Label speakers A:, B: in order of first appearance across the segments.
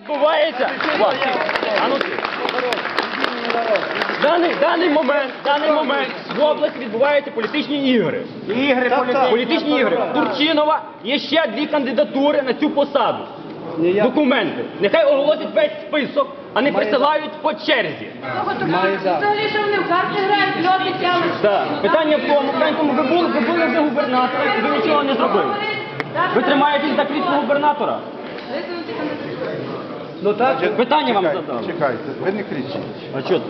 A: Відбувається. А ну. Даний, даний момент, даний момент в області відбуваються політичні ігри.
B: Ігри політичні.
A: Політичні ігри. Турчинова є ще дві кандидатури на цю посаду. Документи. Нехай оголосять весь список, а не присилають по черзі.
C: Взагалі, що вони в карти грають, льоти тягнуть.
A: Питання в тому, в тому, ви були, ви були вже губернатором, і ви нічого не зробили. Ви тримаєтесь за крісло губернатора.
B: Ну так,
A: Питання вам
D: Чекайте,
A: задав.
D: чекайте, ви не кричіть.
A: А що це?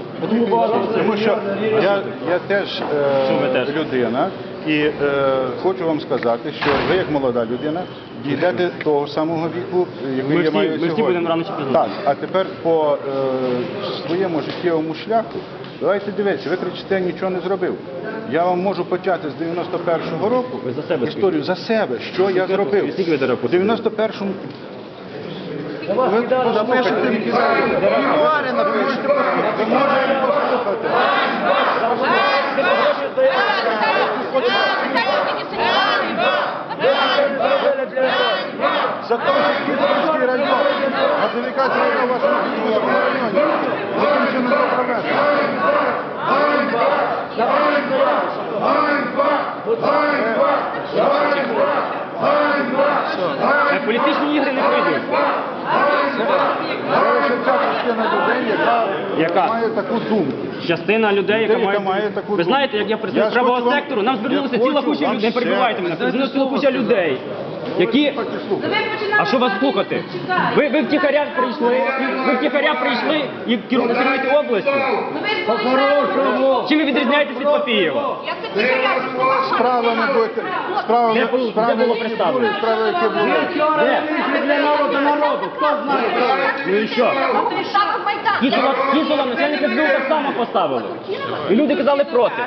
D: Тому що я, я теж, е,
A: Що ви теж?
D: людина і е, хочу вам сказати, що ви як молода людина дійдете того самого віку, який
A: Ми
D: я
A: всі-
D: маю
A: ми всі
D: сьогодні.
A: будемо рано чи пізно.
D: Так, а тепер по е, своєму життєвому шляху, давайте дивитися, ви кричите, нічого не зробив. Я вам можу почати з 91-го року
A: Ви за себе
D: історію за себе, що я зробив.
A: Скільки ви
D: У 91-му ви послухайте, мемуари напишете, ви можете послухати. За те, Київський район, газифікація у вашому Київському районі, закінчено не проведено.
A: Е, Політичні ігри не пройдуть.
D: Частина людей, яка
A: Яка?
D: має таку думку.
A: Частина людей, яка
D: Людей,
A: має...
D: яка має таку
A: Ви знаєте, як я
D: Я
A: представник
D: ж
A: правого
D: вам-
A: сектору, нам
D: я
A: звернулася ціла
D: хочу
A: куча
D: вам
A: людей, не
D: ще
A: перебивайте мене, звернулася ціла куча людей, які... А що вас слухати? Ви, ви втіхаря прийшли, ви втіхаря прийшли і керу- керуєте областю. Чим ви відрізняєтесь від Папієва?
D: Справа не будете. Справа
A: Де було-
D: справа
A: де було представлено?
D: справа які були.
A: Де?
B: для народу народу, хто знає?
A: Ну і що? Кісова, Кісова начальника СБУ так само поставили. І люди казали проти.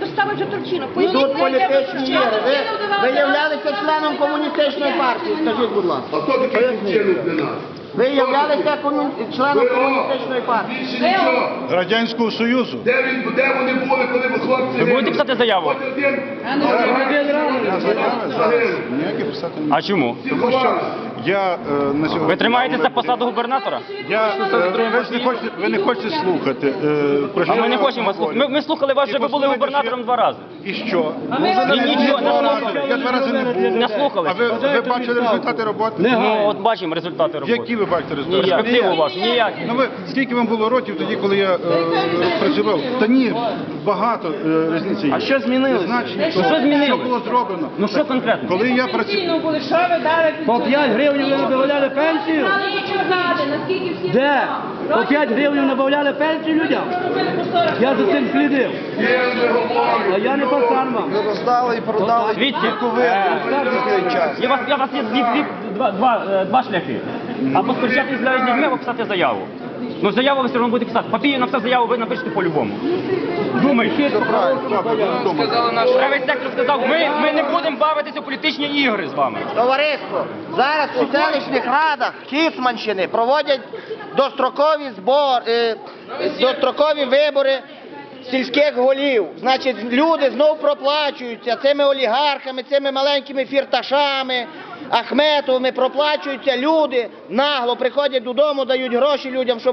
C: Доставить же Турчину.
B: Тут політичні ігри. Ви, ви являлися членом комуністичної партії, скажіть, будь ласка.
E: А хто такий Турчинов для нас?
B: Ви являлися комун- членом комуністичної партії.
E: Нічого.
D: Радянського Союзу.
E: Де він, де вони були, коли ви хлопці?
A: Ви будете писати заяву?
E: Хоч один.
D: Я заяви зараз ніякі писати не
A: А чому?
D: Тому що я е, на сьогодні...
A: Ви тримаєтеся за посаду губернатора?
D: Я, е, ви, ж не хочете, ви не хочете слухати. е, про
A: А
D: що
A: ми не
D: я
A: хочемо вас слухати. Ми, ми слухали вас,
D: І
A: що ви були
D: послухайте,
A: губернатором
D: що
A: два рази.
D: І що?
A: І нічого, не слухали.
D: Я два рази не був.
A: Не слухали.
D: А ви, ви бачили результати роботи?
A: Ну, от бачимо результати роботи.
D: Які ви бачите результати?
A: Перспективу вашу, ніякі.
D: Ну ви скільки вам було років тоді, коли я е, працював? Та ні, багато е, різниці. є.
A: А що змінилося?
D: Значення
A: Ну, що змінилось?
D: Що було зроблено?
A: Ну що конкретно?
D: Коли я працював,
F: По 5 гривень ви набавляли пенсію?
C: Наскільки всі
F: Де? По 5 гривень набавляли пенсію людям? Я за цим слідив. А я не пацан вам.
D: роздали і продали
A: Дивіться, е, я вас, я вас є дві, дві, два, два, е, два шляхи. Або сперечатися з людьми, або писати заяву. Ну заяву ви все одно будете писати. Папію написав заяву, ви напишете по-любому. Думайте. Правий сектор сказав, ми, ми не будемо бавитися у політичні ігри з вами.
B: Товариство, зараз у селищних радах Кіцманщини проводять дострокові збор, е, дострокові вибори сільських голів. Значить, люди знов проплачуються цими олігархами, цими маленькими фірташами, Ахметовими проплачуються люди, нагло приходять додому, дають гроші людям, щоб